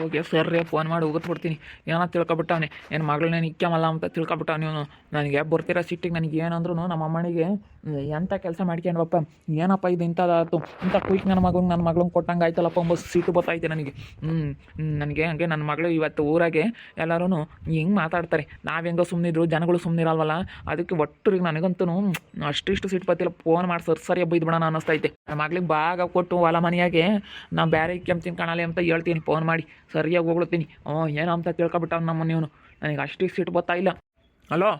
ಹೋಗಿ ಸರ್ರೇ ಫೋನ್ ಮಾಡಿ ಬಿಡ್ತೀನಿ ಏನೋ ತಿಳ್ಕೊಬಿಟ್ಟವನೆ? ಏನು ಮಗಳನ್ನೇ ನಿಕ್ಕಮಲ್ಲ ಅಂತ ತಿಳ್ಕೊಬಿಟ್ಟವನು ಇವನು. ನನಗೆ ಬರ್ತೀರಾ ಸಿಟ್ಟಿಗೆ? ನನಗೆ ಏನಂದ್ರೂ ನಮ್ಮ ಅಮ್ಮನಿಗೆ ಎಂಥ ಕೆಲಸ ಮಾಡ್ಕೊಂಡ್ವಪ್ಪ ಏನಪ್ಪ ಇದು ಇಂಥದ್ದಾಯ್ತು? ಇಂಥ ಕುಯ್ಕ್ ನನ್ನ ಮಗಂಗೆ ನನ್ನ ಮಗಳನ್ನ ಕೊಟ್ಟಂಗೆ ಆಯ್ತಲ್ಲಪ್ಪ? ಒಂಬ ಸಿಟ್ಟು ಬರ್ತಾಯ್ತು ನನಗೆ. ಹ್ಞೂ ನನಗೆ ಹಂಗೆ ನನ್ನ ಮಗಳು ಇವತ್ತು ಊರಾಗೆ ಎಲ್ಲರೂ ಹಿಂಗೆ ಮಾತಾಡ್ತಾರೆ. ನಾವು ಹೆಂಗೋ ಸುಮ್ಮನಿದ್ರು ಜನಗಳು ಸುಮ್ಮನಿರಲ್ವಲ್ಲ ಅದಕ್ಕೆ ಒಟ್ಟರಿಗೆ ನನಗಂತೂ ಅಷ್ಟಿಷ್ಟು ಸಿಟ್ಟು ಬತ್ತಿಲ್ಲ ಫೋನ್ ಮಾಡಿ ಸರ್, ಸರಿ ಬೈದ್ಬಿಡೋಣ ಅನ್ನಿಸ್ತೈತೆ ನನ್ನ ಮಗಳಿಗೆ ಭಾಗ ಕೊಟ್ಟು ಹೊಲ ಮನೆಯಾಗೆ ನಾ ಬೇರೆ ಕೆಮ್ತೀನಿ ಕಾಣಲಿ ಅಂತ ಹೇಳ್ತೀನಿ. ಫೋನ್ ಮಾಡಿ. ಸರಿಯಾಗಿ ಹೋಗ್ಲತ್ತೀನಿ ಹ್ಞೂ ಏನು ಅಂತ ತಿಳ್ಕೊಬಿಟ್ಟ ನಮ್ಮ ನೀವು ನನಗೆ ಅಷ್ಟಿಗೆ ಸಿಟ್ಟು ಗೊತ್ತಾ ಇಲ್ಲ. ಹಲೋ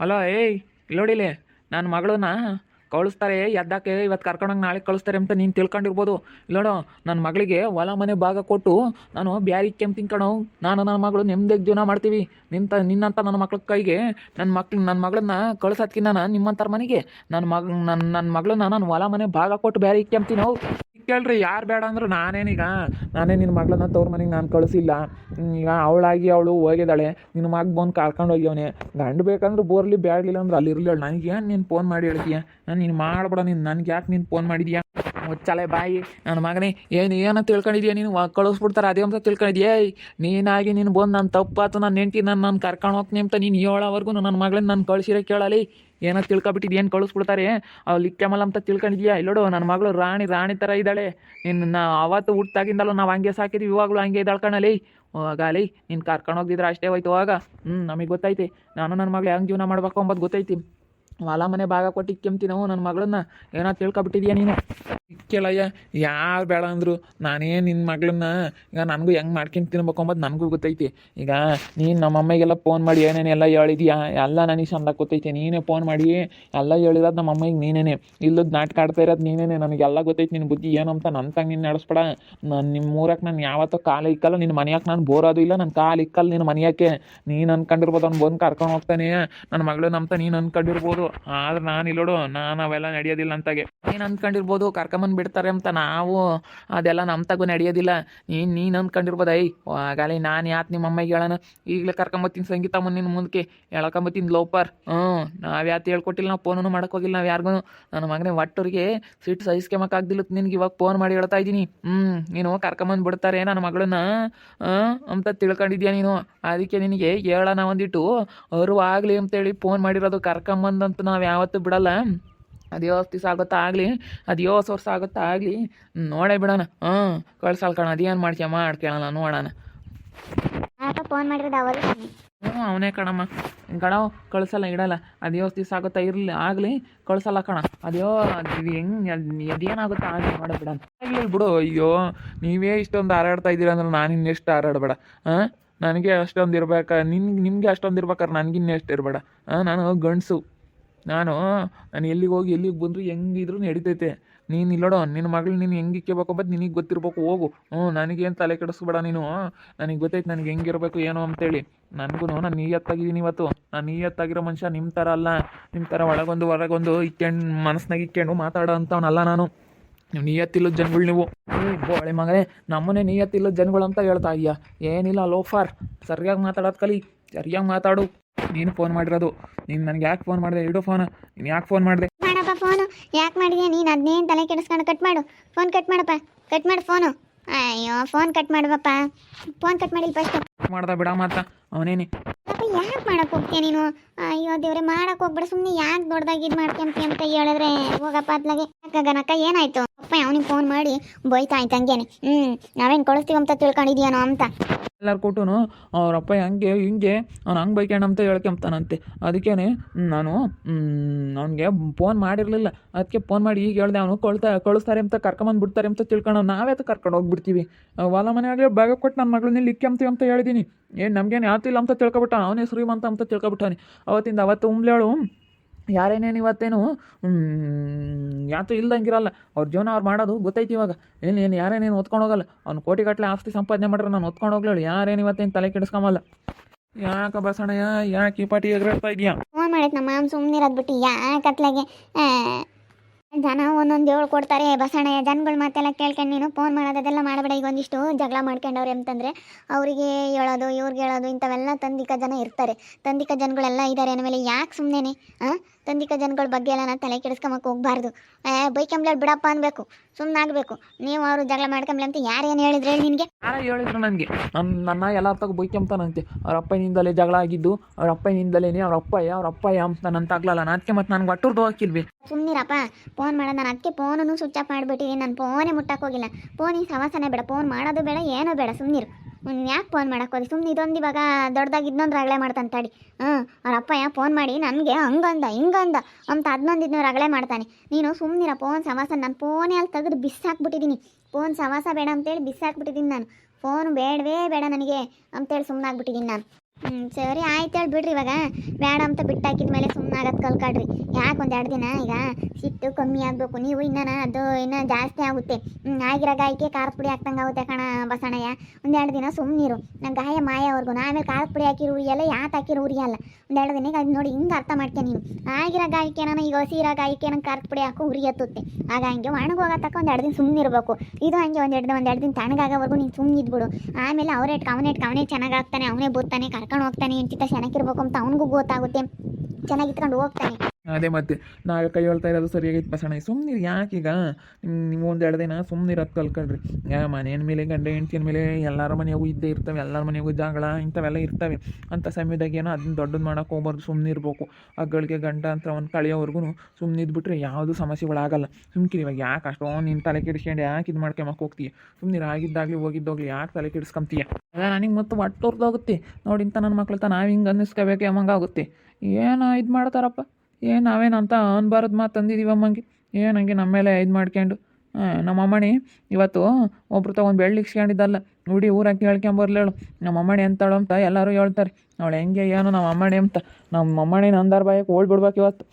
ಹಲೋ ಏಯ್ ಇಲ್ಲೋಡಿಲೆ ನನ್ನ ಮಗಳನ್ನ ಕಳಿಸ್ತಾರೆ, ಎದ್ದಾಕೆ ಇವತ್ತು ಕರ್ಕೊಂಡೋಗಿ ನಾಳೆ ಕಳಿಸ್ತಾರೆ ಅಂತ ನೀನು ತಿಳ್ಕೊಂಡಿರ್ಬೋದು. ಇಲ್ಲೋಡು ನನ್ನ ಮಗಳಿಗೆ ಹೊಲ ಮನೆ ಭಾಗ ಕೊಟ್ಟು ನಾನು ಬ್ಯಾರಿ ಕೆಂಪು ಕಣೋ. ನಾನು ನನ್ನ ಮಗಳು ನೆಮ್ಮದಿಗೆ ಜೀವನ ಮಾಡ್ತೀವಿ. ನಿಂತ, ನಿನ್ನಂತ ನನ್ನ ಮಕ್ಳ ಕೈಗೆ ನನ್ನ ಮಕ್ಳು, ನನ್ನ ಮಗಳನ್ನ ಕಳ್ಸೋದ್ಕಿನ್ನ ನಾನು ನಿಮ್ಮಂಥರ ಮನೆಗೆ. ನನ್ನ ಮಗ, ನನ್ನ ನನ್ನ ಮಗಳನ್ನ ನಾನು ಹೊಲ ಮನೆ ಭಾಗ ಕೊಟ್ಟು ಬ್ಯಾರಿ ಕೆಂಪ್ತೀನೋ ಕೇಳ್ರಿ, ಯಾರು ಬೇಡ ಅಂದ್ರು ನಾನೇನೀಗ ನಾನೇ ನಿನ್ನ ಮಗಳನ್ನ ತವ್ರ ಮನೆಗೆ ನಾನು ಕಳಿಸಿಲ್ಲ. ಈಗ ಅವಳಾಗಿ ಅವಳು ಹೋಗಿದ್ದಾಳೆ ನಿನ್ನ ಮಗ ಬಂದು ಕರ್ಕೊಂಡು ಹೋಗ್ಯವನೇ. ಗಂಡು ಬೇಕಂದ್ರೆ ಬೋರ್ಲಿ ಬ್ಯಾಡ್ಲಿಲ್ಲ ಅಂದ್ರೆ ಅಲ್ಲಿ ಇರಲಿಲ್ಲ ನನಗೆ ಏನು ನೀನು ಫೋನ್ ಮಾಡಿ ಹೇಳ್ತೀಯ? ನಾನು ನೀನು ಮಾಡ್ಬೇಡ, ನೀನು ನನಗೆ ಯಾಕೆ ನೀನು ಫೋನ್ ಮಾಡಿದ್ಯಾ? ಮುಚ್ಚಲೆ ಬಾಯಿ. ನನ್ನ ಮಗನೇ ಏನು ಏನೋ ತಿಳ್ಕೊಂಡಿದ್ಯಾ? ನೀನು ಕಳಿಸ್ಬಿಡ್ತಾರೆ, ಅದೇ ಅಂತ ತಿಳ್ಕೊಂಡಿದ್ಯಾ? ನೀನಾಗಿ ನೀನು ಬಂದು ನಾನು ತಪ್ಪಾತು ನನ್ನ ನೆಂಟಿ ನನ್ನ ನನ್ನ ಕರ್ಕೊಂಡು ಹೋಗ್ತೀನಿ ಅಂತ ನೀನು ಹೇಳೋವರೆಗೂ ನನ್ನ ಮಗಳನ್ನ ನಾನು ಕಳಿಸಿರೋ ಕೇಳಲಿ. ಏನೋ ತಿಳ್ಕೊಬಿಟ್ಟಿದ್ದು ಏನು ಕಳಿಸ್ಬಿಡ್ತಾರೆ? ಅವ್ಳು ಲಿಕ್ಕಮಲ್ಲ ಅಂತ ತಿಳ್ಕೊಂಡಿದ್ಯಾ? ಇಲ್ಲೋಡು ನನ್ನ ಮಗಳು ರಾಣಿ ರಾಣಿ ಥರ ಇದ್ದಾಳೆ. ನಿನ್ನ ನಾ ಅವತ್ತು ಹುಟ್ಟಾಗಿಂದಲ್ಲ ನಾವು ಹಂಗೆ ಸಾಕಿದ್ವಿ, ಇವಾಗಲೂ ಹಂಗೆ ಇದ್ದಾಳೆ ಕಣಲಿ ಹೋಗಲಿ ನೀನು ಕರ್ಕೊಂಡು ಹೋಗಿದ್ರೆ ಅಷ್ಟೇ ಹೋಯ್ತು, ಹೋಗ. ಹ್ಞೂ ನಮಗೆ ಗೊತ್ತೈತಿ. ನಾನು ನನ್ನ ಮಗಳು ಹೆಂಗೆ ಜೀವನ ಮಾಡ್ಬೇಕು ಅಂಬೋದು ಗೊತ್ತೈತಿ. ಹೊಲ ಮನೆ ಭಾಗ ಕೊಟ್ಟು ಕೆಮ್ತಿ ನಾವು ನನ್ನ ಮಗಳನ್ನ. ಏನೋ ತಿಳ್ಕೊಬಿಟ್ಟಿದ್ಯಾ ನೀನು? ಕೇಳಯ್ಯ ಯಾರು ಬೇಡ ಅಂದರು, ನಾನೇ ನಿನ್ನ ಮಗಳನ್ನ, ಈಗ ನನಗೂ ಹೆಂಗೆ ಮಾಡ್ಕೊಂಡು ತಿನ್ಬೇಕು ಅಂಬದು ನನಗೂ ಗೊತ್ತೈತಿ. ಈಗ ನೀನು ನಮ್ಮ ಅಮ್ಮಿಗೆಲ್ಲ ಫೋನ್ ಮಾಡಿ ಏನೇನೆಲ್ಲ ಹೇಳಿದ್ಯಾ, ಎಲ್ಲ ನನಗೆ ಚಂದ ಗೊತ್ತೈತಿ. ನೀನೇ ಫೋನ್ ಮಾಡಿ ಎಲ್ಲ ಹೇಳಿರೋದು ನಮ್ಮ ಅಮ್ಮಿಗೆ ನೀನೇನೆ. ಇಲ್ಲದ ನಾಟಕ ಆಡ್ತಾ ಇರೋದು ನೀನೇನೆ. ನನಗೆಲ್ಲ ಗೊತ್ತೈತಿ ನಿನ್ನ ಬುದ್ಧಿ ಏನು ಅಂತ ನನ್ನ ತಂಗ ನೀನು ನಡೆಸ್ಬೇಡ. ನಾನು ನಿಮ್ಮ ಊರಕ್ಕೆ ನಾನು ಯಾವತ್ತೂ ಕಾಲು ಇಕ್ಕಲ್ಲ ನಿನ್ನ ಮನೆಯಕ್ಕೆ ನಾನು ಬೋರೋದು ಇಲ್ಲ ನನ್ನ ಕಾಲು ಇಕ್ಕಲ್ಲ ನಿನ್ನ ಮನೆಯಕ್ಕೆ ನೀನು ಅನ್ಕೊಂಡಿರ್ಬೋದು, ಅವ್ನು ಬಂದು ಕರ್ಕೊಂಡು ಹೋಗ್ತಾನೆ. ನನ್ನ ಮಗಳು ನಮ್ತ ನೀನು ಅನ್ಕೊಂಡಿರ್ಬೋದು. ಆದ್ರೆ ನಾನು ಇಲ್ಲೋಡು, ನಾನು ಅವೆಲ್ಲ ನಡೆಯೋದಿಲ್ಲ ಅಂತಾಗೆ. ನೀನು ಅನ್ಕೊಂಡಿರ್ಬೋದು ಕರ್ಕೊಂಬಂದು ಬಿಡ್ತಾರೆ ಅಂತ ನಾವು, ಅದೆಲ್ಲ ನಮ್ಮ ತಗು ನಡೆಯೋದಿಲ್ಲ. ನೀನು ನೀನು ಅಂದ್ಕೊಂಡಿರ್ಬೋದು? ಐ ಆಗಲಿ ನಾನು ಯಾತ್ ನಿಮ್ಮ ಅಮ್ಮಗೆ ಹೇಳೋಣ? ಈಗಲೇ ಕರ್ಕೊಂಬತ್ತೀನಿ ಸಂಗೀತ ನಿನ್ನ ಮುಂದಕ್ಕೆ ಹೇಳ್ಕೊಂಬತ್ತೀನಿ ಲೋಪರ್. ಹ್ಞೂ, ನಾವು ಯಾತ್ ಹೇಳ್ಕೊಟ್ಟಿಲ್ಲ, ನಾವು ಫೋನೂ ಹೋಗಿಲ್ಲ ನಾವು ಯಾರಿಗೂ ನನ್ನ ಮಗನೇ ಒಟ್ಟವ್ರಿಗೆ ಸಿಟ್ಟು ಸಹಿಸ್ಕೊಂಬಕ್ಕಾಗ್ದಿಲ್ಲ ನಿನ್ಗೆ ಇವಾಗ ಫೋನ್ ಮಾಡಿ ಹೇಳ್ತಾ ಇದ್ದೀನಿ. ಹ್ಞೂ, ನೀನು ಕರ್ಕೊಂಬಂದು ಬಿಡ್ತಾರೆ ನನ್ನ ಮಗಳನ್ನ. ಅಂತ ತಿಳ್ಕೊಂಡಿದ್ಯಾ ನೀನು? ಅದಕ್ಕೆ ನಿನಗೆ ಹೇಳೋಣ ಒಂದಿಟ್ಟು. ಅವರು ಆಗಲಿ ಅಂತೇಳಿ ಫೋನ್ ಮಾಡಿರೋದು ಕರ್ಕೊಂಬಂದಂತ ನಾವು ಯಾವತ್ತೂ ಬಿಡಲ್ಲ. ಅದು ಯೋಸ್ ದಿವಸ ಆಗುತ್ತಾ ಆಗಲಿ? ಅದು ಯೋಸ್ ವರ್ಷ ಆಗುತ್ತಾ ಆಗಲಿ? ನೋಡೇ ಬಿಡೋಣ. ಹ್ಞೂ ಕಳ್ಸಲ್ ಕಣ ಅದೇನು ಮಾಡ್ತೀಯ? ಮಾಡ್ಕೇಳೋಣ ನೋಡೋಣ. ಯಾಕಪ್ಪ ಫೋನ್ ಮಾಡಿರೋದು ಅವರು ಹ್ಞೂ ಅವನೇ ಕಣಮ್ಮ. ಗಣ ಕಳ್ಸಲ್ಲ ಇಡಲ್ಲ. ಅದು ಯೋಸ್ ದಿವಸ ಆಗುತ್ತಾ ಇರಲಿ ಆಗಲಿ ಕಳ್ಸಲ್ಲ ಕಣ. ಅದ್ಯೋ ಅದು ಹೆಂಗೆ ಅದೇನಾಗುತ್ತಾ ಆಗಲಿ ಮಾಡೋ ಬಿಡ ಆಗಲಿ ಬಿಡು ಅಯ್ಯೋ ನೀವೇ ಇಷ್ಟೊಂದು ಹಾರಾಡ್ತಾ ಇದ್ದೀರ ಅಂದ್ರೆ ನಾನು ಇನ್ನೆಷ್ಟು ಹಾರಾಡಬೇಡ. ಹಾಂ? ನನಗೆ ಅಷ್ಟೊಂದು ಇರ್ಬೇಕಾ ನಿನ್ಗೆ ನಿಮಗೆ ಅಷ್ಟೊಂದು ನನಗೆ ನನಗಿನ್ನೆಷ್ಟು ಇರಬೇಡ. ಹಾಂ ನಾನು ಗಂಡಸು. ನಾನು ನಾನು ಎಲ್ಲಿಗೆ ಹೋಗಿ ಎಲ್ಲಿಗೆ ಬಂದರೂ ಹೆಂಗಿದ್ರು ನಡೀತೈತೆ. ನೀನು ಇಲ್ಲೋಡೋ ನಿನ್ನ ಮಗಳು ನೀನು ಹೆಂಗೆ ಇಕ್ಕೋಬೇಕು ಬಟ್ ನಿನಗೆ ಗೊತ್ತಿರ್ಬೇಕು, ಹೋಗು. ಹ್ಞೂ ನನಗೇನು ತಲೆ ಕೆಡಿಸ್ಬೇಡ ನೀನು ನನಗೆ ಗೊತ್ತೈತೆ ನನಗೆ ಹೆಂಗಿರಬೇಕು ಏನೋ ಅಂತೇಳಿ. ನನಗೂ ನಾನು ನೀಯತ್ತಾಗಿದ್ದೀನಿ ಇವತ್ತು. ನಾನು ನೀಯತ್ತಾಗಿರೋ ಮನುಷ್ಯ ನಿಮ್ಮ ಥರ ಅಲ್ಲ. ನಿಮ್ಮ ಥರ ಒಳಗೊಂದು, ಹೊರಗೊಂದು, ಇಕ್ಕೊಂಡು, ಮನಸ್ನಾಗ ಇಕ್ಕೊಂಡು ಮಾತಾಡೋ ಅಲ್ಲ ನಾನು. ನೀವು ನಿಯತ್ತಿಲ್ಲದ ಜನಗಳು ನೀವು. ಬೋಳೆ ಮಗನೇ ನಮ್ಮನೆ ನಿಯತ್ತಿಲ್ಲದ ಜನಗಳು ಅಂತ ಹೇಳ್ತಾ ಇದೀಯಾ. ಏನಿಲ್ಲ, ಲೋಫಾರ್. ಸರಿಯಾಗಿ ಮಾತಾಡೋದು ಕಲಿ. ಸರಿಯಾಗಿ ಮಾತಾಡು. ನೀನು ಫೋನ್ ಮಾಡಿರೋದು. ನೀನು ನನಗೆ ಯಾಕೆ ಫೋನ್ ಮಾಡಿದೆ? ಇಡು ಫೋನ್ ನೀನು ಯಾಕೆ ಫೋನ್ ಮಾಡಿದೆ? ಮಾಡಪ್ಪ ಫೋನು ಯಾಕೆ ಮಾಡಿದೆ ನೀನು ಅದನ್ನೇನು ತಲೆ ಕೆಡಿಸ್ಕೊಂಡು ಕಟ್ ಮಾಡು. ಫೋನ್ ಕಟ್ ಮಾಡಪ್ಪ. ಕಟ್ ಮಾಡು ಫೋನು ಅಯ್ಯೋ ಫೋನ್ ಕಟ್ ಮಾಡುವಪ್ಪ. ಫೋನ್ ಕಟ್ ಮಾಡಿಲ್ಲ ಫಸ್ಟ್ ಮಾಡ್ದ ಬಿಡ ಮಾತ ಅವನೇನೆ. ಅಪ್ಪ ಯಾಕೆ ಮಾಡಕ್ಕೆ ಹೋಗ್ತೀಯ ನೀನು? ಅಯ್ಯೋ ದೇವ್ರೆ ಮಾಡಕ್ ಹೋಗ್ಬೇಡ. ಸುಮ್ಮನೆ ಯಾಕೆ ದೊಡ್ಡದಾಗಿ ಇದು ಮಾಡ್ಕೊಂತಿ ಅಂತ ಹೇಳಿದ್ರೆ ಹೋಗಪ್ಪ ಅತ್ಲಾಗೆ ಗನಕ ಏನಾಯ್ತು? ಅಪ್ಪ ಅವನಿಗೆ ಫೋನ್ ಮಾಡಿ ಬೈತಾ ಆಯ್ತು ಹಂಗೇನೆ ಹ್ಞೂ ನಾವೇನು ಕಳಿಸ್ತೀವಿ ಅಂತ ತಿಳ್ಕೊಂಡಿದ್ಯಾನೋ ಅಂತ. ಎಲ್ಲರೂ ಕೊಟ್ಟು ಅವ್ರಪ್ಪ ಹಂಗೆ, ಹಿಂಗೆ, ಅವ್ನು ಹಂಗೆ ಬೈಕ್ಯಾಣ ಅಂತ ಹೇಳ್ಕೊಂಬ್ತಾನಂತೆ ಅದಕ್ಕೇ ನಾನು ಅವ್ನಿಗೆ ಫೋನ್ ಮಾಡಿರಲಿಲ್ಲ. ಅದಕ್ಕೆ ಫೋನ್ ಮಾಡಿ ಈಗ ಹೇಳ್ದೆ, ಅವನು ಕಳ್ತಾ, ಕಳಿಸ್ತಾರೆ ಅಂತ, ಕರ್ಕೊಂಬಂದು ಬಿಡ್ತಾರೆ ಅಂತ ತಿಳ್ಕೊಂಡು ನಾವೇ ಕರ್ಕೊಂಡು ಹೋಗ್ಬಿಡ್ತೀವಿ. ಹೊಲ ಮನೆ ಆಗಲಿ ಬ್ಯಾಗ ಕೊಟ್ಟು ನನ್ನ ಮಗಳನ್ನ ಇಕ್ಕಂತೀವಿ ಅಂತ ಹೇಳಿದ್ದೀನಿ ಏನು, ನಮಗೇನು ಯಾತಿಲ್ಲ ಅಂತ ತಿಳ್ಕೊಬಿಟ್ಟ ಅವನೇ ಶ್ರೀಮಂತ ಅಂತ ತಿಳ್ಕೊಬಿಟ್ಟಾನೆ. ಅವತ್ತಿಂದ ಅವತ್ತು ಉಮ್ಲೇಳು ಯಾರೇನೇನು ಇವತ್ತೇನು ಯಾತು ಇಲ್ದಂಗಿರಲ್ಲ. ಅವ್ರ ಜೀವನ ಅವ್ರು ಮಾಡೋದು ಗೊತ್ತೈತಿ ಇವಾಗ. ಏನು ಏನು ಯಾರೇನೇನು ಓದ್ಕೊಂಡು ಹೋಗಲ್ಲ. ಅವ್ನು ಕೋಟಿಗಟ್ಟಲೆ ಆಸ್ತಿ ಸಂಪಾದನೆ ಮಾಡ್ರೆ ನಾನು ಓದ್ಕೊಂಡು ಹೋಗ್ಲೇಳು ಯಾರೇನು ಇವತ್ತೇನು ತಲೆ ಕೆಡಿಸ್ಕೊಂಬಲ್ಲ. ಯಾಕೆ ಬಸಣಯ್ಯ? ಯಾಕೆ ಈ ಪಾಟಿ ಎಗರಾಡ್ತಾ ಇದೆಯಾ? ಫೋನ್ ಮಾಡಿದ್ ನಮ್ಮ ಮಾಮ ಸುಮ್ಮನೆ ಬಿಟ್ಟು, ಯಾಕೆ ಕತ್ಲಾಗೆ ಜನ ಒಂದೊಂದು ಏಳು ಕೊಡ್ತಾರೆ ಬಸಣ್ಣಯ್ಯ ಜನಗಳ ಮಾತೆಲ್ಲ ಕೇಳ್ಕೊಂಡು ನೀನು ಫೋನ್ ಮಾಡೋದೆಲ್ಲ ಮಾಡಬೇಡ, ಈಗ ಒಂದಿಷ್ಟು ಜಗಳ ಮಾಡ್ಕೊಂಡವ್ರೆ ಅಂತಂದರೆ ಅವರಿಗೆ ಹೇಳೋದು, ಇವ್ರಿಗೆ ಹೇಳೋದು ಇಂಥವೆಲ್ಲ ತಂದಿಕ ಜನ ಇರ್ತಾರೆ. ತಂದಿಕ ಜನಗಳೆಲ್ಲ ಇದ್ದಾರೆ ಅಂದಮೇಲೆ ಯಾಕೆ ಸುಮ್ಮನೆ ಹಾಂ ತಂದಿಕ ಜನಗಳ ಬಗ್ಗೆ ಎಲ್ಲ ನಾನು ತಲೆ ಕೆಡಿಸ್ಕೊಂಬಕ್ಕೆ ಹೋಗ್ಬಾರ್ದು. ಏ ಬೈಕಂಬ್ಲೇಳಿ ಬಿಡಪ್ಪ ಅನ್ಬೇಕು. ಸುಮ್ಮನೆ ಆಗಬೇಕು. ನೀವು ಅವರು ಜಗಳ ಮಾಡ್ಕೊಂಬ್ಲಿ ಅಂತ ಯಾರು ಏನು ಹೇಳಿದ್ರೆ ಹೇಳಿ ನಿನಗೆ? ಯಾರು ಹೇಳಿದ್ರು ನನಗೆ. ನನ್ನ ನನ್ನ ಎಲ್ಲ ತಗೋ ಬೈಕೆಂತಾನಂತೆ ಅವ್ರ ಅಪ್ಪನಿಂದಲೇ ಜಗಳ ಆಗಿದ್ದು ಅವ್ರ ಅಪ್ಪನಿಂದಲೇ ಅವ್ರ ಅಪ್ಪಯ್ಯ ಅವ್ರ ಅಪ್ಪಯ್ಯ ಅಂತ ನನ್ನ ತಾಗ್ಲಲ್ಲ ಅದಕ್ಕೆ ಮತ್ತೆ ನನಗೆ ಒಟ್ಟುರ್ದು ಹಾಕಿಲ್ವಿ? ಸುಮ್ಮನಿರಪ್ಪ ಫೋನ್ ಮಾಡೋದು ನಾನು ಅದಕ್ಕೆ ಫೋನನ್ನು ಸ್ವಿಚ್ ಆಫ್ ಮಾಡಿಬಿಟ್ಟಿದ್ದೀನಿ ನಾನು ಫೋನೇ ಮುಟ್ಟಕ್ಕೆ ಹೋಗಿಲ್ಲ. ಫೋನಿಗೆ ಸವಾಸನೆ ಬೇಡ. ಫೋನ್ ಮಾಡೋದು ಬೇಡ ಏನೂ ಬೇಡ. ಸುಮ್ಮನಿರು ಯಾಕೆ ಫೋನ್ ಮಾಡಕ್ಕೆ ಹೋದಿ? ಸುಮ್ಮನೆ ಇದೊಂದು ಇವಾಗ ದೊಡ್ಡದಾಗಿ ಇನ್ನೊಂದು ರಗಳೆ ಮಾಡ್ತಾನೆ ಹ್ಞೂ ಅವ್ರ ಅಪ್ಪ ಯಾ ಫೋನ್ ಮಾಡಿ? ನನಗೆ ಹಂಗಂದ, ಹಿಂಗಂದ ಅಂತ ಅದನ್ನೊಂದು ಇದನ್ನ ರಗಳೆ ಮಾಡ್ತಾನೆ. ನೀನು ಸುಮ್ಮನಿರ ಫೋನ್ ಸವಾಸ ನಾನು ಫೋನೇ ಅಲ್ಲಿ ತೆಗೆದು ಬಿಸಾಕ್ಬಿಟ್ಟಿದ್ದೀನಿ ಫೋನ್ ಸವಾಸ ಬೇಡ ಅಂತೇಳಿ ಬಿಸಾಕ್ಬಿಟ್ಟಿದ್ದೀನಿ ನಾನು. ಫೋನ್ ಬೇಡವೇ ಬೇಡ ನನಗೆ ಅಂತೇಳಿ ಸುಮ್ಮನಾಗ್ಬಿಟ್ಟಿದ್ದೀನಿ ನಾನು. ಹ್ಞೂ ಸರಿ, ಆಯ್ತು ಹೇಳಿ ಬಿಡ್ರಿ ಇವಾಗ. ಬೇಡ ಅಂತ ಬಿಟ್ಟಾಕಿದ ಮೇಲೆ ಸುಮ್ಮನೆ ಆಗೋದು ಕಲ್ಕಾಡ್ರಿ. ಯಾಕೆ ಒಂದೆರಡು ದಿನ? ಈಗ ಸಿಟ್ಟು ಕಮ್ಮಿ ಆಗಬೇಕು. ನೀವು ಇನ್ನೂ ಅದು ಇನ್ನೂ ಜಾಸ್ತಿ ಆಗುತ್ತೆ. ಆಗಿರೋ ಗಾಯಕ್ಕೆ ಖಾರದ ಪುಡಿ ಹಾಕ್ದಂಗೆ ಆಗುತ್ತೆ ಕಣ ಬಸಣಯ್ಯ. ಒಂದೆರಡು ದಿನ ಸುಮ್ಮನಿರು ನಾನು ಗಾಯ ಮಾಯವರೆಗೂ. ಆಮೇಲೆ ಖಾರದ ಪುಡಿ ಹಾಕಿರೋ ಉರಿಯಲ್ಲ ಯಾಕೆ ಹಾಕಿರೋ ಉರಿಯಲ್ಲ ಒಂದೆರಡು ದಿನ ಅದು ನೋಡಿ ಹಿಂಗೆ ಅರ್ಥ ಮಾಡ್ಕೆ ನೀನು. ಆಗಿರೋ ಗಾಯಕ್ಕೆ ನಾನು ಈಗ ಹಸಿರೋ ಗಾಯಕ್ಕೆ ನಂಗೆ ಖಾರದ ಪುಡಿ ಹಾಕೋ ಉರಿ ಹತ್ತುತ್ತೆ. ಆಗ ಹಂಗೆ ಒಣಗೋಗತ್ತಕ್ಕ ಒಂದು ಎರಡು ದಿನ ಸುಮ್ಮನೆ ಇದು ಹಂಗೆ ಒಂದೆರಡು ಒಂದೆರಡು ದಿನ ತಣ್ಣಗಾಗೋವರೆಗೂ ನೀನು ಸುಮ್ಮನೆ ಇದ್ಬಿಡು. ಆಮೇಲೆ ಅವನೇ ಅವನೇ ಚೆನ್ನಾಗಿ ಆಗ್ತಾನೆ ಅವನೇ ಬೋತಾನೆ ಕರ್ಕೊಂಡು ಹೋಗ್ತಾನೆ ಇಂಚಿತ ಚೆನ್ನಾಗಿರ್ಬೇಕು ಅಂತ ಅವನಿಗೂ ಗೊತ್ತಾಗುತ್ತೆ. ಚೆನ್ನಾಗಿ ಇಟ್ಕೊಂಡು ಹೋಗ್ತಾನೆ. ಅದೇ ಮತ್ತೆ ನಾವೇ ಕೈ ಹೇಳ್ತಾ ಇರೋದು ಸರಿಯಾಗೈತೆ ಬಸಣ್ಣ ಸುಮ್ಮನೆ ಯಾಕೀಗ ನೀವು ಒಂದು ಎರಡು ದಿನ ಸುಮ್ಮನೆ ಇರೋದು ಕಲ್ಕೊಳ್ರಿ ಯಾ ಮನೆಯ ಮೇಲೆ, ಗಂಡ ಹೆಂಡತಿಯ ಮೇಲೆ, ಎಲ್ಲರ ಮನೆಯಾಗೂ ಇದ್ದೇ ಇರ್ತವೆ, ಎಲ್ಲರ ಮನೆಯಾಗೂ ಜಗಳ, ಇಂಥವೆಲ್ಲ ಇರ್ತವೆ. ಅಂಥ ಸಮಯದಾಗ ಏನೋ ಅದನ್ನ ದೊಡ್ಡದು ಮಾಡೋಕೆ ಹೋಗ್ಬಾರ್ದು ಸುಮ್ಮನೆ ಇರಬೇಕು ಹಗ್ಗಳಿಗೆ ಗಂಡ ಅಂತ ಒಂದು ಕಳೆಯೋವರೆಗೂ ಸುಮ್ಮನಿದ್ಬಿಟ್ರೆ ಸಮಸ್ಯೆ ಸಮಸ್ಯೆಗಳಾಗಲ್ಲ ಸುಮ್ಕಿರಿ, ಇವಾಗ ಯಾಕೆ ಅಷ್ಟೊಂದು ನೀನು ತಲೆ ಕೆಡಿಸ್ಕೊಂಡು, ಯಾಕೆ ಇದು ಮಾಡ್ಕೊಂಬಕ್ಕೆ ಹೋಗ್ತೀಯ? ಸುಮ್ನೆ ಆಗಿದ್ದಾಗಲಿ, ಹೋಗಿದ್ದೋಗ್ಲಿ, ಯಾಕೆ ತಲೆ ಕೆಡಿಸ್ಕೊಂತೀಯ? ಅದ ನನಗೆ ಮತ್ತೆ ಒಟ್ಟೋರ್ದೋಗುತ್ತೆ. ನೋಡಿ ಇಂಥ ನನ್ನ ಮಕ್ಳು ತ ನಾವು ಹಿಂಗೆ ಅನ್ನಿಸ್ಕೋಬೇಕು ಆಗುತ್ತೆ ಏನೋ ಇದು ಮಾಡ್ತಾರಪ್ಪ? ಏನು ನಾವೇನಂತ ಅನ್ಬಾರದು ಮಾತು ತಂದಿದ್ದೀವಿ ಅಮ್ಮಂಗೆ? ಏನು ಹಂಗೆ ನಮ್ಮ ಮೇಲೆ ಇದು ಮಾಡ್ಕೊಂಡು ನಮ್ಮ ಅಮ್ಮಣಿ ಇವತ್ತು ಒಬ್ರು ತಗೊಂಡು ಬೆಳ್ಳಿ ಇಸ್ಕೊಂಡಿದ್ದಲ್ಲ ನೋಡಿ ಊರಾಕಿ ಹೇಳ್ಕೊಂಬರ್ಲೇಳು ನಮ್ಮ ಅಮ್ಮಣಿ ಅಂತಾಳು ಅಂತ ಎಲ್ಲರೂ ಹೇಳ್ತಾರೆ. ಅವಳು ಹೆಂಗೆ ಏನು ನಮ್ಮ ಅಮ್ಮಣಿ ಅಂತ. ನಮ್ಮ ಅಮ್ಮಣಿ ನಂದಾರ ಬಾಯಕ್ಕೆ ಓಡ್ಬಿಡ್ಬೇಕು ಇವತ್ತು.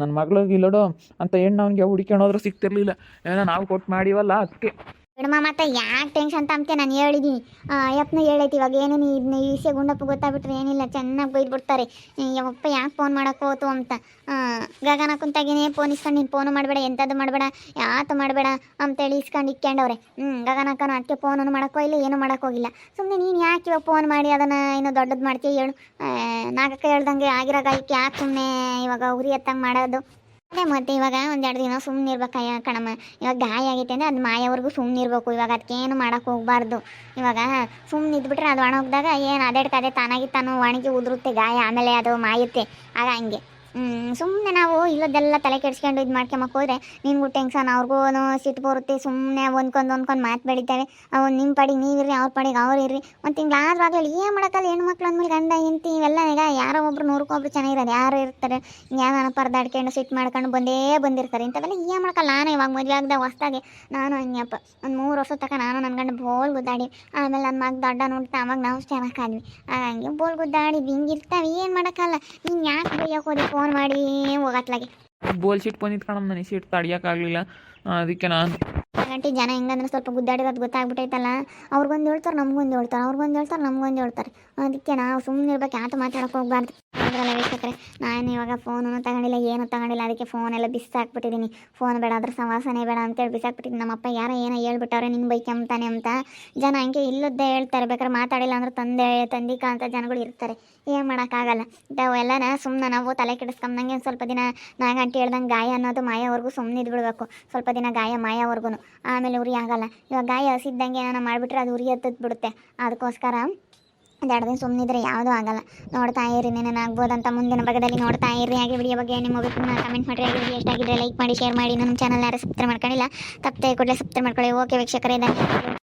ನನ್ನ ಮಗಳಿಗೆ ಇಲ್ಲೋಡು ಅಂತ ಹೆಣ್ಣು ಅವ್ನಿಗೆ ಹುಡ್ಕೊಂಡು ಹೋದ್ರೂ ಸಿಗ್ತಿರ್ಲಿಲ್ಲ. ಏನೋ ನಾವು ಕೊಟ್ಟು ಮಾಡಿವಲ್ಲ ಅದಕ್ಕೆ ಬಿಡಮ್ಮ ಮತ್ತೆ ಯಾಕೆ ಟೆನ್ಷನ್ ತಮ್ತೆ ನಾನು ಹೇಳಿದ್ದೀನಿ ಯಪ್ಪನ ಹೇಳೈತಿ, ಇವಾಗ ಏನೇನು ಇದನ್ನ ಈ ವಿಷಯ ಗುಂಡಪ್ಪ ಗೊತ್ತಾಗ್ಬಿಟ್ರೆ ಏನಿಲ್ಲ, ಚೆನ್ನಾಗಿ ಬೈದ್ಬಿಡ್ತಾರೆ ಯಪ್ಪ ಯಾಕೆ ಫೋನ್ ಮಾಡಕ್ಕೆ ಹೋತು ಅಂತ? ಗಗನ ಕುಂತಾಗಿನೇ ಫೋನ್ ಇಸ್ಕೊಂಡು ನೀನು ಫೋನು ಮಾಡಬೇಡ ಎಂಥದ್ದು ಮಾಡಬೇಡ, ಯಾತು ಮಾಡಬೇಡ ಅಂತೇಳಿ ಇಸ್ಕೊಂಡು ಇಕ್ಕೊಂಡವ್ರೆ ಹ್ಞೂ ಗಗನಕ್ಕನು ಅದಕ್ಕೆ ಫೋನನ್ನು ಮಾಡೋಕ್ಕೋ ಇಲ್ಲ, ಏನೂ ಮಾಡಕ್ಕೆ ಹೋಗಿಲ್ಲ. ಸುಮ್ಮನೆ ನೀನು ಯಾಕೆ ಇವಾಗ ಫೋನ್ ಮಾಡಿ ಅದನ್ನು ಇನ್ನೂ ದೊಡ್ಡದು ಮಾಡ್ತೀಯ ಹೇಳು. ನಾಗಕ್ಕ ಹೇಳ್ದಂಗೆ ಆಗಿರೋ ಗಾಯಕ್ಕೆ ಯಾಕೆ ಸುಮ್ಮನೆ ಇವಾಗ ಉರಿ ಎತ್ತಂಗೆ ಮಾಡೋದು? ಅದೇ ಮತ್ತೆ ಇವಾಗ ಒಂದೆರಡು ದಿನ ಸುಮ್ಮನೆ ಇರ್ಬೇಕಯ್ಯ ಕಣಮ್ಮ. ಇವಾಗ ಗಾಯ ಆಗೈತೆ ಅಂದರೆ ಅದು ಮಾಯವರೆಗೂ ಸುಮ್ಮನೆ ಇರಬೇಕು. ಇವಾಗ ಅದಕ್ಕೇನು ಮಾಡೋಕೆ ಹೋಗ್ಬಾರ್ದು. ಇವಾಗ ಸುಮ್ಮನೆ ಇದ್ಬಿಟ್ರೆ ಅದು ಒಣಗಿದಾಗ ಏನು ಅದೇಡ್ಕದೆ ಅದೇ ತಾನಾಗಿ ತಾನು ಒಣಗಿ ಉದುರುತ್ತೆ ಗಾಯ, ಆಮೇಲೆ ಅದು ಮಾಯುತ್ತೆ. ಆಗ ಹಂಗೆ. ಸುಮ್ಮನೆ ನಾವು ಇಲ್ಲದೆಲ್ಲ ತಲೆ ಕೆಡ್ಸ್ಕೊಂಡು ಇದು ಮಾಡ್ಕೊಂಬಕ್ಕೆ ಹೋದ್ರೆ ನಿನ್ಗೂ ಟೆನ್ಷನ್ ಅವ್ರಿಗೂ ಸಿಟ್ಟು ಬರುತ್ತೆ ಸುಮ್ಮನೆ ಒಂದ್ಕೊಂಡು ಒಂದ್ಕೊಂಡು ಮಾತು ಬೆಳಿತಾವೆ. ಅವ್ ನಿಮ್ಮ ಪಡಿಗೆ ನೀವಿರ್ರಿ ಅವ್ರ ಪಡಿಗೆ ಅವ್ರು ಇರ್ರಿ. ಒಂದು ತಿಂಗಳಾದ್ರೂ ಆಗಲಿ ಏನು ಮಾಡೋಕ್ಕಲ್ಲ ಹೆಣ್ಮಕ್ಳು ಅಂದ್ಮೇಲೆ ಗಂಡ, ಹೆಂಡತಿ ಇವೆಲ್ಲ ಈಗ ಯಾರೋ ಒಬ್ರು ನೂರಕ್ಕೊಬ್ರು ಚೆನ್ನಾಗಿರೋದು ಯಾರು ಇರ್ತಾರೆ. ಯಾರು ಪರ್ದಾಡ್ಕೊಂಡು ಸಿಟ್ಟು ಮಾಡ್ಕೊಂಡು ಬಂದೇ ಬಂದಿರ್ತಾರೆ. ಇಂಥವೆಲ್ಲ ಏನು ಮಾಡೋಕ್ಕಲ್ಲ ನಾನು ಇವಾಗ ಮದುವೆ ಆಗ್ದಾಗ ಹೊಸ್ದಾಗೆ. ನಾನು ಹಂಗಪ್ಪ ಒಂದು ಮೂರು ವರ್ಷ ತನಕ ನಾನು ನನ್ನ ಗಂಡ ಬೋಲ್ ಗುದ್ದಾಡಿ, ಆಮೇಲೆ ನನ್ನ ಮಗ ದೊಡ್ಡ ನೋಡ್ತಾ ಅವಾಗ ನಾವು ಚೆನ್ನಾಗಾದ್ವಿ ಹಂಗೆ ಬೋಲ್ ಗುದ್ದಾಡಿ ಹಿಂಗಿರ್ತಾವೆ ಏನು ಮಾಡೋಕ್ಕಲ್ಲ ನೀನು ಯಾಕೆ ಬೈಯಕ್ಕೆ ಹೋದಿ? ಫೋನ್ ಮಾಡಿ ಹೋಗತ್ಲಾಗೆ. ಬೋಲ್ ಶೀಟ್ ಬಂದಿತ್ತು ಕಣಮ್ಮ ನನಗೆ ಶೀಟ್ ತಡಿಯೋಕ್ಕಾಗಲಿಲ್ಲ ಅದಕ್ಕೆ ನಾನು ಗಂಟೆ ಜನ ಹೆಂಗಂದ್ರೆ ಸ್ವಲ್ಪ ಗುದ್ದಾಡಿರೋದು ಗೊತ್ತಾಗ್ಬಿಟ್ಟೈತಲ್ಲ ಅವ್ರಿಗೊಂದು ಹೇಳ್ತಾರೆ ನಮ್ಗೊಂದು ಹೇಳ್ತಾರೆ ಅವ್ರಿಗೊಂದು ಹೇಳ್ತಾರೆ ನಮ್ಗೊಂದು ಹೇಳ್ತಾರೆ. ಅದಕ್ಕೆ ನಾವು ಸುಮ್ಮನೆ ಇರ್ಬೇಕು ಯಾತು ಮಾತಾಡಕ್ಕೆ ಹೋಗ್ಬಾರ್ದು. ಅದ್ರಲ್ಲ ವೀಕ್ಷಕರೇ, ನಾನು ಇವಾಗ ಫೋನನ್ನು ತಗೊಂಡಿಲ್ಲ, ಏನು ತಗೊಂಡಿಲ್ಲ, ಅದಕ್ಕೆ ಫೋನ್ ಎಲ್ಲ ಬಿಸಾಕ್ಬಿಟ್ಟಿದ್ದೀನಿ ಫೋನ್ ಬೇಡ ಅದ್ರ ಸವಾಸನೆ ಬೇಡ ಅಂತೇಳಿ ಬಿಸಾಕ್ಬಿಟ್ಟಿದ್ದೀನಿ ನಮ್ಮಪ್ಪ ಯಾರೋ ಏನೋ ಹೇಳ್ಬಿಟ್ಟವ್ರೆ ನಿನ್ನ ಬೈಕೆಂತಾನೆ ಅಂತ. ಜನ ಹಂಗೆ ಇಲ್ಲದ್ದೇ ಹೇಳ್ತಾರೆ, ಬೇಕಾದ್ರೆ ಮಾತಾಡಿಲ್ಲ ಅಂದ್ರೆ ತಂದೆ ತಂದಿಕ ಅಂತ ಜನಗಳು ಇರ್ತಾರೆ. ಏನು ಮಾಡೋಕ್ಕಾಗಲ್ಲ. ಅವೆಲ್ಲನ ಸುಮ್ಮನೆ ನಾವು ತಲೆ ಕೆಡಿಸ್ಕೊಂಡಂಗೆ ಒಂದು ಸ್ವಲ್ಪ ದಿನ ನಾಗಂಟಿ ಹೇಳ್ದಂಗೆ ಗಾಯ ಅನ್ನೋದು ಮಾಯವರೆಗೂ ಸುಮ್ಮನೆ ಇದ್ಬಿಡ್ಬೇಕು. ಸ್ವಲ್ಪ ದಿನ ಗಾಯ ಮಾಯವರೆಗೂ ಆಮೇಲೆ ಉರಿ ಆಗಲ್ಲ. ಇವಾಗ ಗಾಯ ಹಸಿದ್ದಂಗೆ ಏನಾನ ಮಾಡಿಬಿಟ್ರೆ ಅದು ಉರಿ ಹತ್ತದ್ ಬಿಡುತ್ತೆ. ಅದಕ್ಕೋಸ್ಕರ ಒಂದೆರಡು ದಿನ ಸುಮ್ಮನಿದ್ರೆ ಯಾವುದೂ ಆಗಲ್ಲ. ನೋಡ್ತಾ ಇರಿ ಆಗ್ಬೋದಂತ ಮುಂದಿನ ಭಾಗದಲ್ಲಿ ನೋಡ್ತಾ ಇರಿ. ಹಾಗೆ ವಿಡಿಯೋ ಬಗ್ಗೆ ನಿಮ್ಮ ಅಭಿಪ್ರಾಯ ಕಮೆಂಟ್ ಮಾಡಿ ಹಾಗೆ ವಿಡಿಯೋ ಎಷ್ಟಾಗಿದ್ರೆ ಲೈಕ್ ಮಾಡಿ ಶೇರ್ ಮಾಡಿ. ನಮ್ಮ ಚಾನಲ್ ಯಾರು ಸಬ್ಸ್ಕ್ರೈಬ್ ಮಾಡ್ಕೊಂಡಿಲ್ಲ, ತಪ್ಪದೆ ಕೂಡಲೇ ಸಬ್ಸ್ಕ್ರೈಬ್ ಮಾಡ್ಕೊಳ್ಳಿ. ಓಕೆ ವೀಕ್ಷಕರೇ, ಧನ್ಯವಾದಗಳು.